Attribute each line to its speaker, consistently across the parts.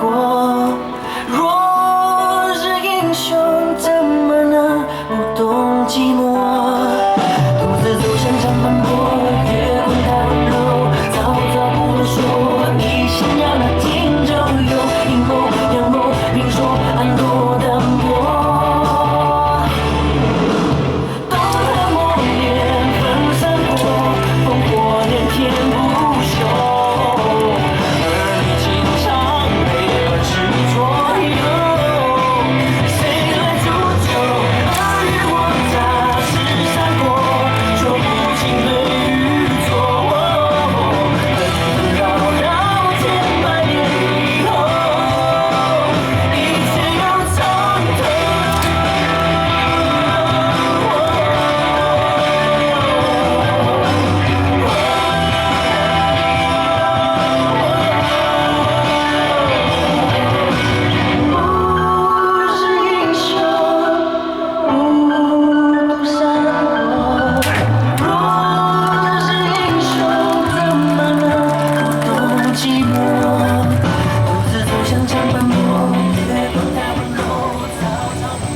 Speaker 1: 过。若是英雄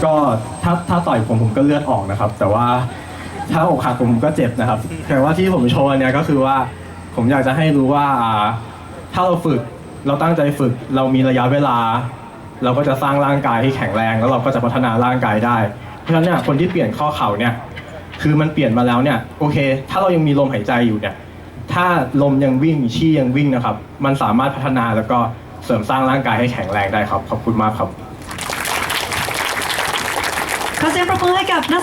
Speaker 1: ของผมผมก็เลือดออกนะครับ แต่ว่าถ้าอกหักผมก็เจ็บนะครับ แต่ว่าที่ผมโชว์เนี่ยก็คือว่าผมอยากจะให้รู้ว่าอ่าถ้าเราฝึกเราตั้งใจฝึก เรามีระยะเวลา เราก็จะสร้างร่างกายให้แข็งแรง แล้วเราก็จะพัฒนาร่างกายได้ เพราะฉะนั้นเนี่ยคนที่เปลี่ยนข้อเข่าเนี่ยคือมันเปลี่ยนมาแล้วเนี่ยโอเค ถ้าเรายังมีลมหายใจอยู่เนี่ยถ้าลมยังวิ่งชี่ยังวิ่งนะครับ มันสามารถพัฒนาแล้วก็เสริมสร้างร่างกายให้แข็งแรงได้ครับ ขอบคุณมากครับ
Speaker 2: ขอเสียงปรบมือให้กับนัก